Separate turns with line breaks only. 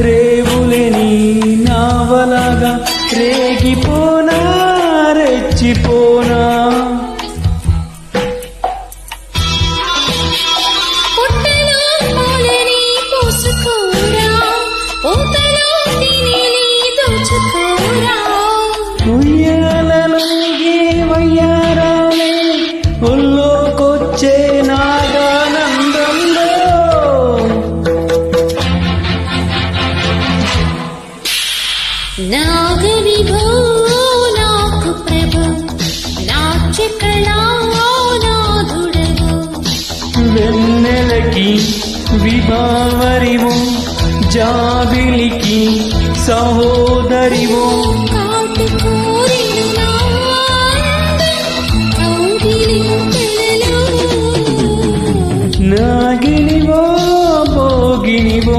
రేవులేని నావలాగా రేగిపోనా రెచ్చిపోనా?
పుట్టలో పాలని నాగవిభో నాకు ప్రభ నాచకళా నాదుడవు
వెన్నెలకి విభావరివో జాబిలికి సహోదరివో.
నాగినివో భోగినివో